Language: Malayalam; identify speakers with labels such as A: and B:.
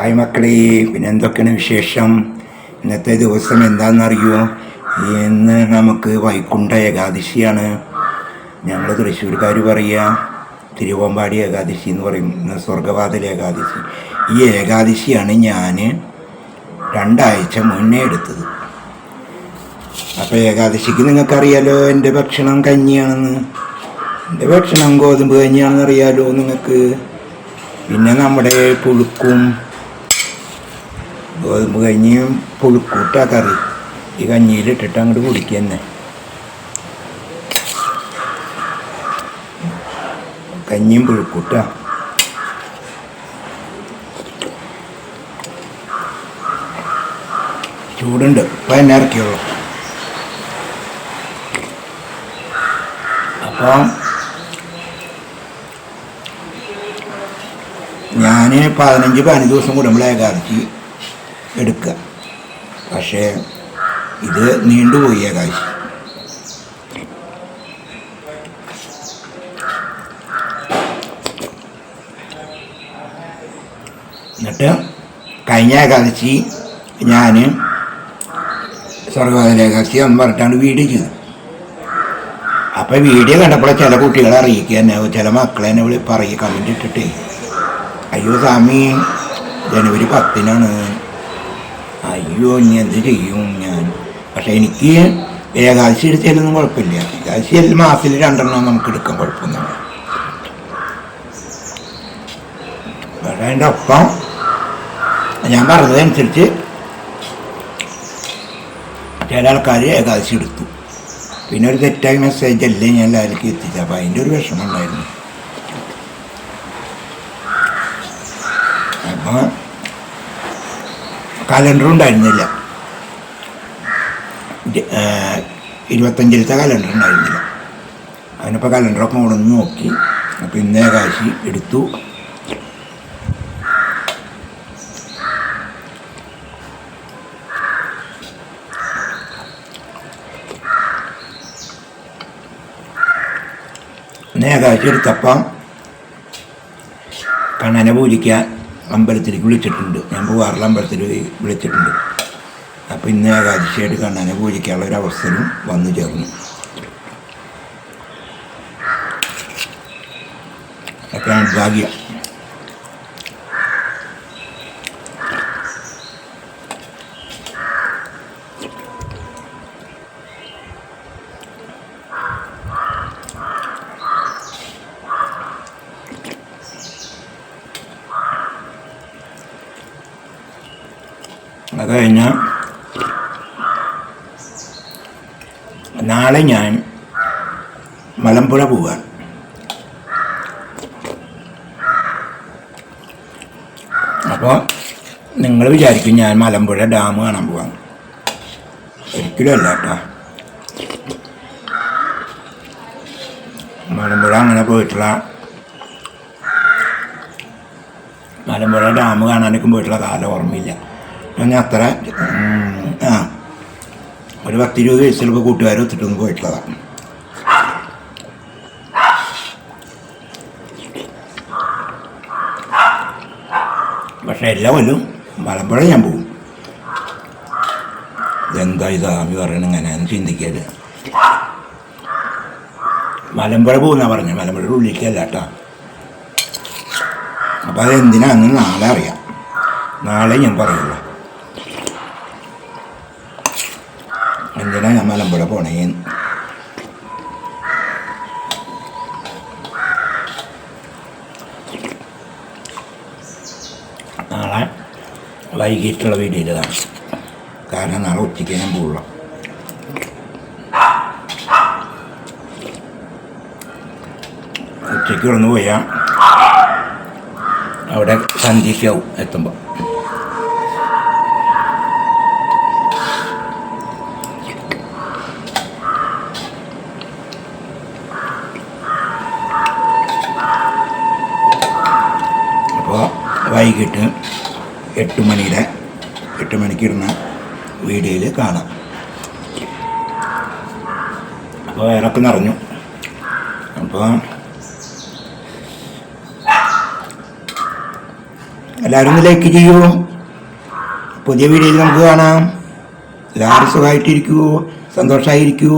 A: ഹായ് മക്കളെ പിന്നെ എന്തൊക്കെയാണ് വിശേഷം? ഇന്നത്തെ ദിവസം എന്താണെന്നറിയോ? ഇന്ന് നമുക്ക് വൈകുണ്ഠ ഏകാദശിയാണ്. ഞങ്ങൾ തൃശ്ശൂർക്കാർ പറയുക തിരുവമ്പാടി ഏകാദശി എന്ന് പറയും സ്വർഗവാതിൽ ഏകാദശി. ഈ ഏകാദശിയാണ് ഞാൻ രണ്ടാഴ്ച മുന്നേ എടുത്തത്. അപ്പോൾ ഏകാദശിക്ക് നിങ്ങൾക്കറിയാലോ എന്റെ ഭക്ഷണം കഞ്ഞിയാണെന്ന്. എന്റെ ഭക്ഷണം ഗോതമ്പ് കഞ്ഞിയാണെന്ന് അറിയാലോ നിങ്ങൾക്ക്. പിന്നെ നമ്മുടെ പുഴുക്കും ഗോതമ്പ് കഞ്ഞിയും പുഴുക്കൂട്ട ഈ കഞ്ഞിയിലിട്ടിട്ട് അങ്ങോട്ട് കുടിക്കുക തന്നെ കഞ്ഞിയും പുഴുക്കൂട്ട ചൂടുണ്ട്. ഇപ്പം എന്നെ ഇറക്കിയുള്ളൂ അപ്പം ഞാൻ പതിനഞ്ച് പതിനഞ്ച് ദിവസം കൂടുമ്പോഴേക്കാർക്ക് എടുക്കുക. പക്ഷേ ഇത് നീണ്ടുപോയി ഏകാദശി എന്നിട്ട് കഴിഞ്ഞ ഏകാദശി ഞാൻ സ്വർഗവാദന ഏകാദശി എന്ന് പറഞ്ഞിട്ടാണ് വീഡിയോ ചെയ്തത്. അപ്പോൾ വീഡിയോ കണ്ടപ്പോൾ ചില കുട്ടികളെ അറിയിക്കുക തന്നെ ചില മക്കളെ തന്നെ വിളി പറയുക കമന്റ് ഇട്ടിട്ട്. അയ്യോ സ്വാമി ജനുവരി പത്തിനാണ്. അയ്യോ ഇനി എന്ത് ചെയ്യും ഞാൻ? പക്ഷെ എനിക്ക് ഏകാദശി എടുത്തതിലൊന്നും കുഴപ്പമില്ല. ഏകാദശി എല്ലാ മാസത്തിൽ രണ്ടെണ്ണം നമുക്ക് എടുക്കാൻ കുഴപ്പമൊന്നുമില്ല. പക്ഷേ അതിന്റെ ഒപ്പം ഞാൻ പറഞ്ഞതനുസരിച്ച് ചില ആൾക്കാർ ഏകാദശി എടുത്തു. പിന്നെ ഒരു തെറ്റായ മെസ്സേജ് അല്ലേ ഞാൻ എല്ലാവർക്കും എത്തിച്ചത്. അപ്പോൾ അതിന്റെ ഒരു വിഷമം ഉണ്ടായിരുന്നു. അപ്പോൾ കലണ്ടർ ഉണ്ടായിരുന്നില്ല ഇരുപത്തഞ്ചിലത്തെ കലണ്ടർ ഉണ്ടായിരുന്നില്ല അതിനിപ്പോൾ കലണ്ടറൊക്കെ കൊണ്ടുവന്ന് നോക്കി. അപ്പോൾ ഇന്നേ കാശി എടുത്തു. നേകാശി എടുത്തപ്പം കണ്ണനെ പൂജിക്കാൻ അമ്പലത്തിലേക്ക് വിളിച്ചിട്ടുണ്ട്. ഞാൻ പോവാറുള്ള അമ്പലത്തിൽ വിളിച്ചിട്ടുണ്ട്. അപ്പോൾ ഇന്ന് ഏകാദശിയായിട്ട് കണ്ണനെ പൂജിക്കാനുള്ള ഒരു അവസരം വന്നു ചേർന്നു. അപ്പോഴാണ് ഭാഗ്യം. അത് നാളെ ഞാൻ മലമ്പുഴ പോവാൻ. അപ്പോൾ നിങ്ങൾ വിചാരിക്കും ഞാൻ മലമ്പുഴ ഡാം കാണാൻ പോവാം ഒരിക്കലും അല്ല കേട്ടോ. മലമ്പുഴ അങ്ങനെ പോയിട്ടുള്ള മലമ്പുഴ ഡാം കാണാനൊക്കെ പോയിട്ടുള്ള കാലം ഓർമ്മയില്ല. ഞാൻ അത്ര ആ ഒരു പത്തിരുപത് വയസ്സിലൊക്കെ കൂട്ടുകാരെ ഒത്തിട്ടൊന്നും പോയിട്ടുള്ളതാണ് പക്ഷെ എല്ലാ കൊല്ലും മലമ്പുഴ ഞാൻ പോകും. ഇതെന്താ ഇതാമി പറയണ ഇങ്ങനെയെന്ന് ചിന്തിക്കരുത്. മലമ്പുഴ പോകുന്ന പറഞ്ഞു മലമ്പുഴ ഉള്ളിലേക്കല്ല കേട്ടോ. അപ്പോൾ അതെന്തിനാന്ന് നാളെ അറിയാം. നാളെ ഞാൻ പറയുള്ളൂ. എന്തിനാ ഞാൻ മലമ്പുഴ പോണേന്ന് നാളെ വൈകിട്ടുള്ള വീഡിയോയിൽ കാണും. കാരണം നാളെ ഉച്ചയ്ക്ക് ഞാൻ പോകുള്ളൂ ഉച്ചയ്ക്ക് ഒന്ന് പോയാൽ അവിടെ സന്ധ്യയ്ക്കാവും എത്തുമ്പോൾ വൈകിട്ട് എട്ട് മണിയുടെ എട്ട് മണിക്ക് ഇടുന്ന വീഡിയോയിൽ കാണാം. അപ്പോൾ വയറൊക്കെ നിറഞ്ഞു. അപ്പോൾ എല്ലാവരും ഒന്ന് ലൈക്ക് ചെയ്യൂ. പുതിയ വീഡിയോയിൽ നമുക്ക് കാണാം. എല്ലാവരും സുഖമായിട്ടിരിക്കുമോ സന്തോഷമായിരിക്കൂ.